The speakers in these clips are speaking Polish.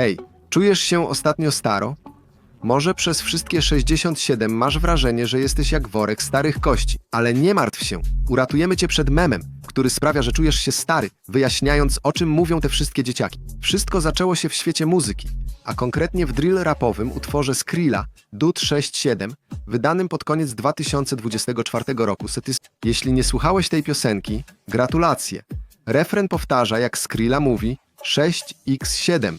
Hej, czujesz się ostatnio staro? Może przez wszystkie 67 masz wrażenie, że jesteś jak worek starych kości, ale nie martw się. Uratujemy cię przed memem, który sprawia, że czujesz się stary, wyjaśniając o czym mówią te wszystkie dzieciaki. Wszystko zaczęło się w świecie muzyki, a konkretnie w drill rapowym utworze Skrilla Dude 67, wydanym pod koniec 2024 roku. Jeśli nie słuchałeś tej piosenki, gratulacje. Refren powtarza, jak Skrilla mówi 6x7,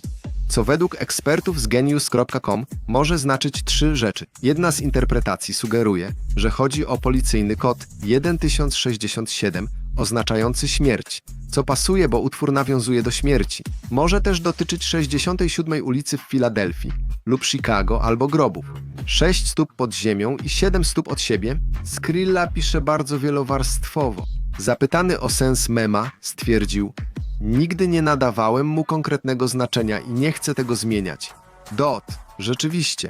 co według ekspertów z genius.com może znaczyć trzy rzeczy. Jedna z interpretacji sugeruje, że chodzi o policyjny kod 1067 oznaczający śmierć, co pasuje, bo utwór nawiązuje do śmierci. Może też dotyczyć 67 ulicy w Filadelfii lub Chicago albo grobów. 6 stóp pod ziemią i 7 stóp od siebie? Skrilla pisze bardzo wielowarstwowo. Zapytany o sens mema, stwierdził: Nigdy nie nadawałem mu konkretnego znaczenia i nie chcę tego zmieniać. Dot, rzeczywiście.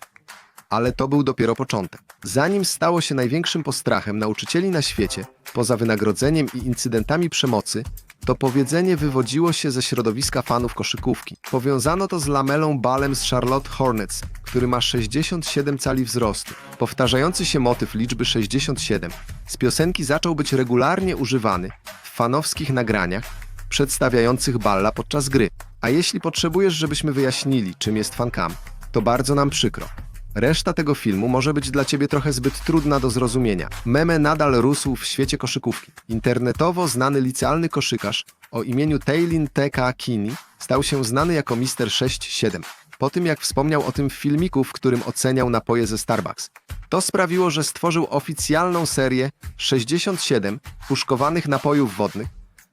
Ale to był dopiero początek. Zanim stało się największym postrachem nauczycieli na świecie, poza wynagrodzeniem i incydentami przemocy, to powiedzenie wywodziło się ze środowiska fanów koszykówki. Powiązano to z Lamelą Balem z Charlotte Hornets, który ma 67 cali wzrostu. Powtarzający się motyw liczby 67 z piosenki zaczął być regularnie używany w fanowskich nagraniach, przedstawiających Balla podczas gry. A jeśli potrzebujesz, żebyśmy wyjaśnili, czym jest fancam, to bardzo nam przykro. Reszta tego filmu może być dla ciebie trochę zbyt trudna do zrozumienia. Meme nadal rósł w świecie koszykówki. Internetowo znany licealny koszykarz o imieniu Taylin T.K. Kinney stał się znany jako Mister 67. Po tym jak wspomniał o tym w filmiku, w którym oceniał napoje ze Starbucks. To sprawiło, że stworzył oficjalną serię 67 puszkowanych napojów wodnych,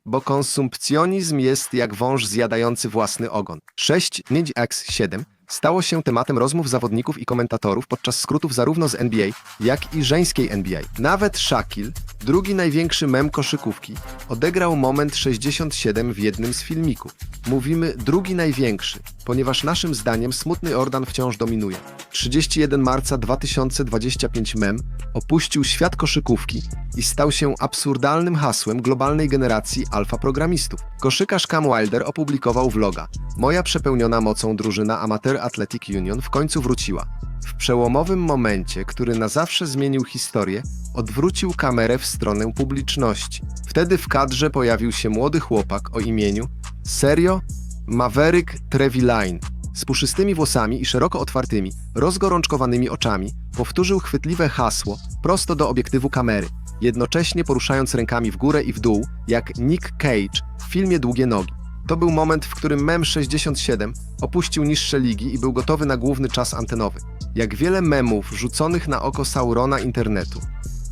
bo konsumpcjonizm jest jak wąż zjadający własny ogon. 6 X7 stało się tematem rozmów zawodników i komentatorów podczas skrótów zarówno z NBA, jak i żeńskiej NBA. Nawet Shaquille, drugi największy mem koszykówki, odegrał moment 67 w jednym z filmików. Mówimy drugi największy, ponieważ naszym zdaniem smutny Ordan wciąż dominuje. 31 marca 2025 mem opuścił świat koszykówki i stał się absurdalnym hasłem globalnej generacji alfa programistów. Koszykarz Cam Wilder opublikował vloga. Moja przepełniona mocą drużyna Amateur Athletic Union w końcu wróciła. W przełomowym momencie, który na zawsze zmienił historię, odwrócił kamerę w stronę publiczności. Wtedy w kadrze pojawił się młody chłopak o imieniu Serio Maverick Treviline. Z puszystymi włosami i szeroko otwartymi, rozgorączkowanymi oczami powtórzył chwytliwe hasło prosto do obiektywu kamery, jednocześnie poruszając rękami w górę i w dół, jak Nick Cage w filmie Długie Nogi. To był moment, w którym Mem 67 opuścił niższe ligi i był gotowy na główny czas antenowy. Jak wiele memów rzuconych na oko Saurona internetu,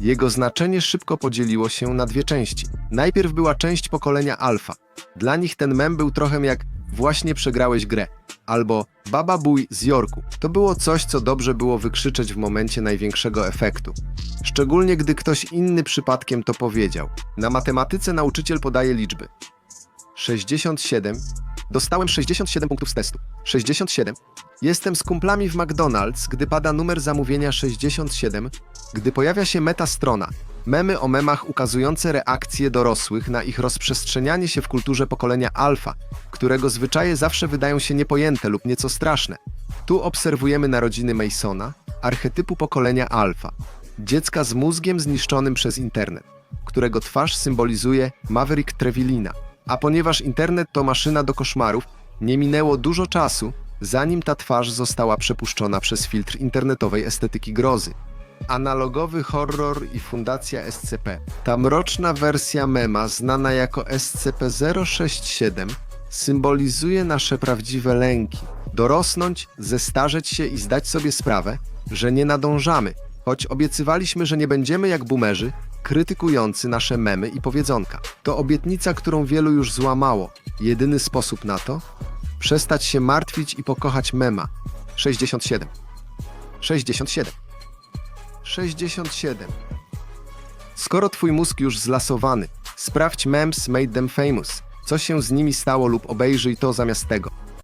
jego znaczenie szybko podzieliło się na dwie części. Najpierw była część pokolenia alfa. Dla nich ten mem był trochę jak właśnie przegrałeś grę, albo baba bój z Jorku. To było coś, co dobrze było wykrzyczeć w momencie największego efektu. Szczególnie gdy ktoś inny przypadkiem to powiedział. Na matematyce nauczyciel podaje liczby. 67. Dostałem 67 punktów z testu. 67. Jestem z kumplami w McDonald's, gdy pada numer zamówienia 67, gdy pojawia się metastrona. Memy o memach ukazujące reakcje dorosłych na ich rozprzestrzenianie się w kulturze pokolenia alfa, którego zwyczaje zawsze wydają się niepojęte lub nieco straszne. Tu obserwujemy narodziny Masona, archetypu pokolenia alfa, dziecka z mózgiem zniszczonym przez internet, którego twarz symbolizuje Maverick Trevillina. A ponieważ internet to maszyna do koszmarów, nie minęło dużo czasu, zanim ta twarz została przepuszczona przez filtr internetowej estetyki grozy. Analogowy horror i Fundacja SCP. Ta mroczna wersja mema, znana jako SCP-067, symbolizuje nasze prawdziwe lęki. Dorosnąć, zestarzeć się i zdać sobie sprawę, że nie nadążamy, choć obiecywaliśmy, że nie będziemy jak boomerzy, krytykujący nasze memy i powiedzonka. To obietnica, którą wielu już złamało. Jedyny sposób na to? Przestać się martwić i pokochać mema. 67. 67. 67. Skoro twój mózg już zlasowany, sprawdź memes made them famous. Co się z nimi stało lub obejrzyj to zamiast tego.